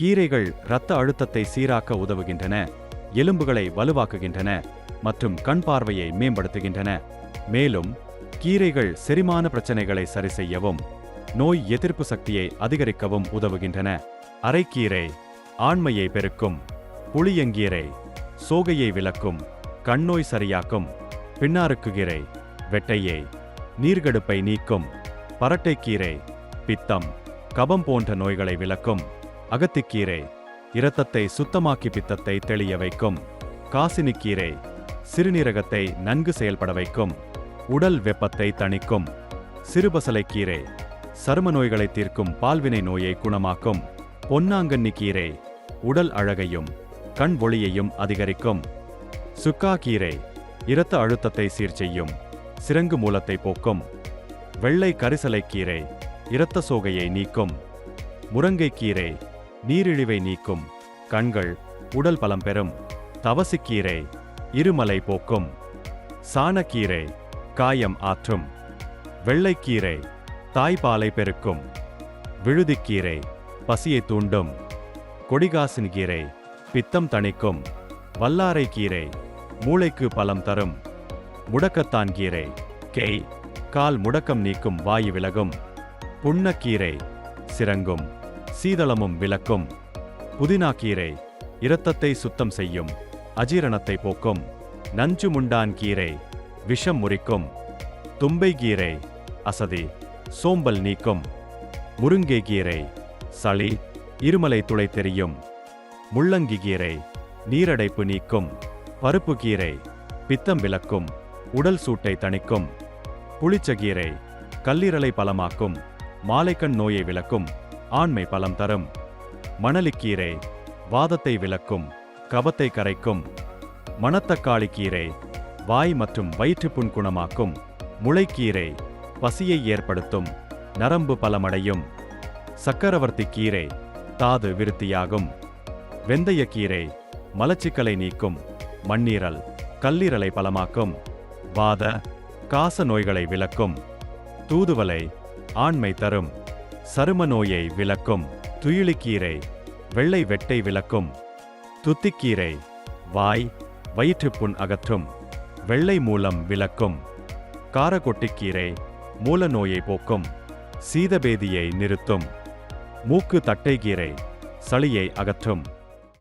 கீரைகள் இரத்த அழுத்தத்தை சீராக்க உதவுகின்றன எலும்புகளை வலுவாக்குகின்றன மற்றும் கண் பார்வையை மேம்படுத்துகின்றன. மேலும் கீரைகள் செரிமான பிரச்சனைகளை சரி செய்யவும் நோய் எதிர்ப்பு சக்தியை அதிகரிக்கவும் உதவுகின்றன. அரைக்கீரை ஆண்மையை பெருக்கும் புளியங்கீரை சோகையை விளக்கும் கண்ணோய் சரியாக்கும் பின்னாருக்குகீரை வெட்டையை நீர்கடுப்பை நீக்கும் பரட்டைக்கீரை பித்தம் கபம் போன்ற நோய்களை விளக்கும் அகத்திக்கீரை இரத்தத்தை சுத்தமாக்கி பித்தத்தை தெளிய வைக்கும். காசினிக்கீரை சிறுநீரகத்தை நன்கு செயல்பட வைக்கும். உடல் வெப்பத்தை தணிக்கும். சிறுபசலைக்கீரை சரும நோய்களை தீர்க்கும் பால்வினை நோயை குணமாக்கும். பொன்னாங்கண்ணி கீரை உடல் அழகையும் கண் ஒளியையும் அதிகரிக்கும். சுக்கா கீரை இரத்த அழுத்தத்தை சீர் செய்யும். சிரங்கு மூலத்தை போக்கும். வெள்ளை கரிசலைக்கீரை இரத்த சோகையை நீக்கும். முருங்கைக்கீரை நீரிழிவை நீக்கும் கண்கள் உடல் பலம் பெறும் தவசிக்கீரை இருமலை போக்கும் சாணக்கீரை காயம் ஆற்றும் வெள்ளைக்கீரை தாய்ப்பாலை பெருக்கும் விழுதிக்கீரை பசியை தூண்டும் கொடிகாசின் கீரை பித்தம் தணிக்கும் வல்லாரை கீரை மூளைக்கு பலம் தரும் முடக்கத்தான் கீரை கெய் கால் முடக்கம் நீக்கும் வாயு விலகும் புண்ணக்கீரை சிறங்கும். சீதளமும் விளக்கும். புதினா கீரை இரத்தத்தை சுத்தம் செய்யும். அஜீரணத்தை போக்கும். நஞ்சு முண்டான் கீரை விஷம் முறிக்கும். தும்பை கீரை அசதி சோம்பல் நீக்கும். முருங்கை கீரை சளி இருமலை துளை தெரியும். முள்ளங்கி கீரை நீரடைப்பு நீக்கும். பருப்பு கீரை பித்தம் விளக்கும். உடல் சூட்டை தணிக்கும். புளிச்சகீரை கல்லீரலை பலமாக்கும். மாலைக்கண் நோயை விளக்கும். ஆண்மை பலம் தரும். மணலிக்கீரை வாதத்தை விளக்கும் கபத்தை கரைக்கும். மணத்தக்காளி கீரை வாய் மற்றும் வயிற்றுப்புண் குணமாக்கும். முளைக்கீரை பசியை ஏற்படுத்தும் நரம்பு பலமடையும். சக்கரவர்த்தி கீரை தாது விருத்தியாகும். வெந்தயக்கீரை மலச்சிக்கலை நீக்கும். மண்ணீரல் கல்லீரலை பலமாக்கும். வாத காச நோய்களை விளக்கும். தூதுவலை ஆண்மை தரும். சரும நோயை விளக்கும். துயிலிக்கீரை வெள்ளை வெட்டை விளக்கும். துத்திக்கீரை வாய் வயிற்றுப்புண் அகற்றும். வெள்ளை மூலம் விளக்கும். காரகொட்டிக்கீரை மூல நோயை போக்கும். சீதபேதியை நிறுத்தும். மூக்கு தட்டைக்கீரை சளியை அகற்றும்.